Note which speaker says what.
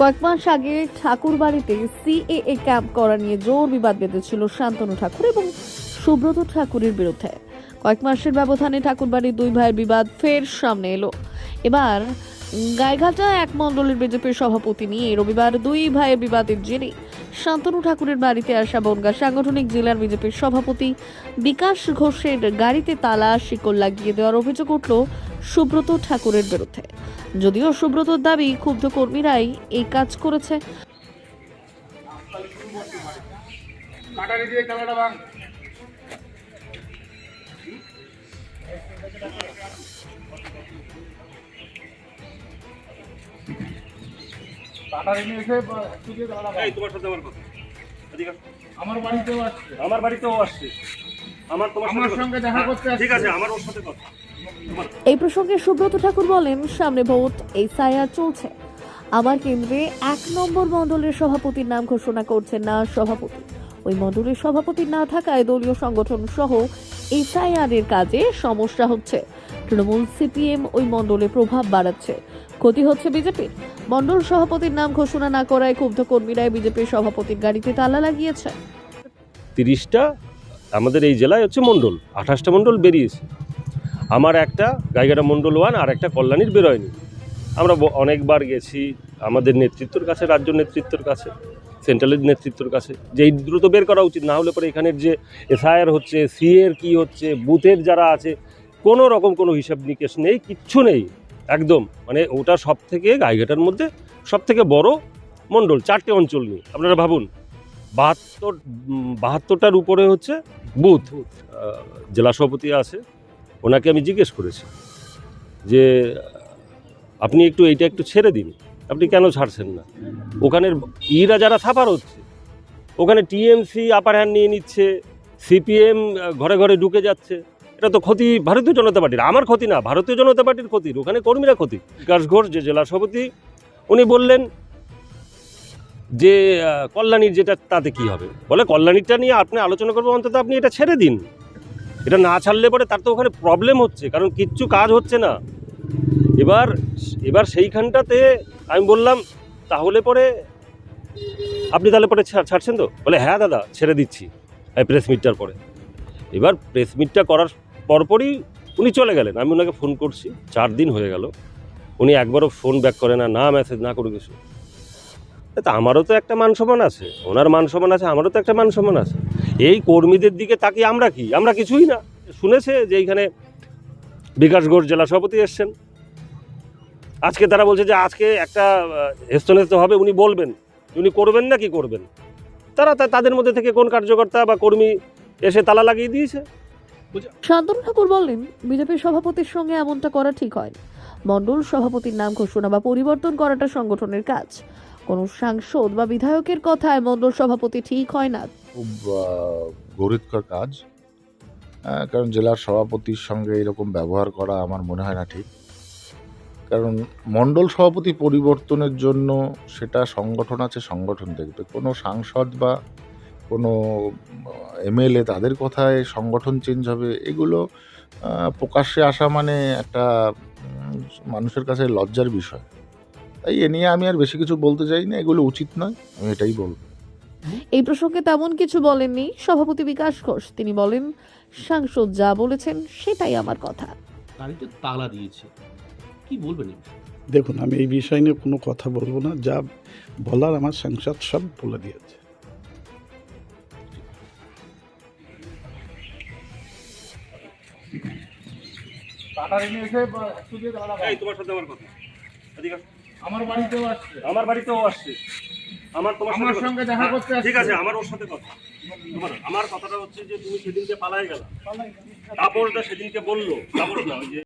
Speaker 1: কয়েক মাস আগে ঠাকুর বাড়িতে সিএএ ক্যাম্প করা নিয়ে জোর বিবাদ বেঁধেছিল শান্তনু ঠাকুর এবং সুব্রত ঠাকুরের বিরুদ্ধে। কয়েক মাসের ব্যবধানে ঠাকুরবাড়ির দুই ভাইয়ের বিবাদ ফের সামনে এলো। এবার গাইঘাটা এক মণ্ডলের বিজেপির সভাপতি নিয়ে রবিবার দুই ভাইয়ের বিবাদের জেরে শান্তনু ঠাকুরের বাড়িতে আসা বনগা সাংগঠনিক জেলার বিজেপির সভাপতি বিকাশ ঘোষের গাড়িতে তালা শিকল লাগিয়ে দেওয়ার অভিযোগ উঠল সুব্রত ঠাকুরের বিরুদ্ধে। যদিও সুব্রতর দাবি ক্ষুব্ধ কর্মীরাই এই কাজ করেছে।
Speaker 2: আমার কথা। এদিকে আসো।
Speaker 3: আমার বাড়িতেও আসছে।
Speaker 2: আমার বাড়িতেও আসছে। আমার তোমার সাথে
Speaker 3: আমার
Speaker 2: কথা-
Speaker 3: সঙ্গে দেখা করতে
Speaker 2: ঠিক আছে আমার ওর সাথে কথা।
Speaker 1: এই প্রসঙ্গে সুব্রত ঠাকুর বলেন সামনে ভোট এই সায়ার চলছে। আমার কেন্দ্রে এক নম্বর মণ্ডলের সভাপতির নাম ঘোষণা করছেন না সভাপতি। ওই মণ্ডলের সভাপতি না থাকায় দলীয় সংগঠন সহ এসআইআর এর কাজে সমস্যা হচ্ছে। তৃণমূল সিপিএম ওই মণ্ডলে প্রভাব বাড়াচ্ছে। ক্ষতি হচ্ছে বিজেপির মণ্ডল সভাপতির নাম ঘোষণা না করায় ক্ষুব্ধ কর্মীরাই বিজেপির সভাপতির গাড়িতে তালা লাগিয়েছে।
Speaker 2: তিরিশটা আমাদের এই জেলায় হচ্ছে মণ্ডল, আঠাশটা মণ্ডল বেরিয়েছে। আমার একটা গাইঘাটা মণ্ডল ওয়ান আর একটা কল্যাণীর বেরোয়নি। আমরা অনেকবার গেছি আমাদের নেতৃত্বর কাছে, রাজ্য নেতৃত্বর কাছে, সেন্ট্রালের নেতৃত্বর কাছে। যে এই দ্রুত বের করা উচিত, না হলে পরে এখানের যে এসআইআর হচ্ছে, সিএর কি হচ্ছে, বুথের যারা আছে, কোনো রকম কোনো হিসাব নিকেশ নেই, কিচ্ছু নেই। একদম মানে ওটা সব থেকে গাইঘাটার মধ্যে সব থেকে বড় মণ্ডল, চারটে অঞ্চল নিয়ে। আপনারা ভাবুন, বাহাত্তর বাহাত্তরটার উপরে হচ্ছে বুথ জেলা সভাপতি আছে, ওনাকে আমি জিজ্ঞেস করেছি যে, আপনি একটু এইটা একটু ছেড়ে দিন, আপনি কেন ছাড়ছেন না? ওখানের ইরা যারা সাফার হচ্ছে, ওখানে টিএমসি আপার হ্যান্ড নিয়ে নিচ্ছে, সিপিএম ঘরে ঘরে ঢুকে যাচ্ছে। এটা তো ক্ষতি ভারতীয় জনতা পার্টির, আমার ক্ষতি না, ভারতীয় জনতা পার্টির ক্ষতির ওখানে কর্মীরা ক্ষতি। বিকাশ ঘোষ, যে জেলা সভাপতি, উনি বললেন যে কল্যাণীর যেটা, তাতে কি হবে? বলে, কল্যাণীরটা নিয়ে আপনি আলোচনা করব, অন্তত আপনি এটা ছেড়ে দিন। এটা না ছাড়লে পরে তার তো ওখানে প্রবলেম হচ্ছে, কারণ কিচ্ছু কাজ হচ্ছে না। এবার এবার সেইখানটাতে আমি বললাম, তাহলে পরে আপনি তাহলে পরে ছাড়- ছাড়ছেন তো? বলে হ্যাঁ দাদা, ছেড়ে দিচ্ছি প্রেস মিটটার পরে। এবার প্রেস মিটটা করার পরপরই উনি চলে গেলেন। আমি ওনাকে ফোন করছি, চার দিন হয়ে গেল। উনি একবারও ফোন ব্যাক করে না না মেসেজ না করে কিছু। তা আমারও তো একটা মান সম্মান আছে, ওনার মান সম্মান আছে, আমারও তো একটা মান সম্মান আছে। এই কর্মীদের দিকে তাকিয়ে আমরা কি? আমরা কিছুই না। শুনেছে যে এইখানে বিকাশ ঘোষ জেলা সভাপতি এসছেন। আজকে তারা বলছে যে আজকে একটা হেস্তনেস্ত হবে, উনি বলবেন। উনি করবেন না কি করবেন? তারা তাদের মধ্যে থেকে কোন কার্যকর্তা বা কর্মী এসে তালা লাগিয়ে দিয়েছে।
Speaker 1: শান্তনু ঠাকুর বললেন বিজেপির সভাপতির সঙ্গে এমনটা করা ঠিক হয়। মণ্ডল সভাপতির নাম ঘোষণা বা পরিবর্তন করাটা সংগঠনের কাজ। কোনো সাংসদ বা বিধায়কের কথায় মণ্ডল সভাপতি ঠিক হয় না।
Speaker 4: খুব কাজ। কারণ জেলার সভাপতির সঙ্গে এরকম ব্যবহার করা আমার মনে হয় না ঠিক। কারণ মণ্ডল সভাপতি পরিবর্তনের জন্য সেটা সংগঠন আছে সংগঠন দেখবে। কোনো সাংসদ বা কোনো এমএলএ তাদের কথায় সংগঠন চেঞ্জ হবে এগুলো প্রকাশ্যে আসা মানে একটা মানুষের কাছে লজ্জার বিষয়। তাই এ নিয়ে আমি আর বেশি কিছু বলতে চাই না এগুলো উচিত নয় আমি এটাই বলব।
Speaker 1: এই প্রসঙ্গে তেমন কিছু বলেননি সভাপতি বিকাশ ঘোষ। তিনি বলেন সাংসদ যা বলেছেন সেটাই আমার কথা।
Speaker 5: গাড়িতে তালা দিয়েছে। কি বলবেন
Speaker 6: দেখুন আমি এই বিষয় নিয়ে কোনো কথা বলব না যা বলার আমার সাংসদ সব বলে দিয়েছে।
Speaker 2: আমার কথা। ঠিক আছে
Speaker 3: আমার বাড়িতেও আসছে।
Speaker 2: আমার বাড়িতেও আসছে। আমার তোমার
Speaker 3: আমার সঙ্গে দেখা
Speaker 2: হ্যাঁ,
Speaker 3: করতে।
Speaker 2: ঠিক আছে আমার ওর সাথে কথা। তোমার আমার কথাটা হচ্ছে যে তুমি সেদিনকে পালাই গেলা। তাপসদা সেদিনকে বলল। তাপস না ওই যে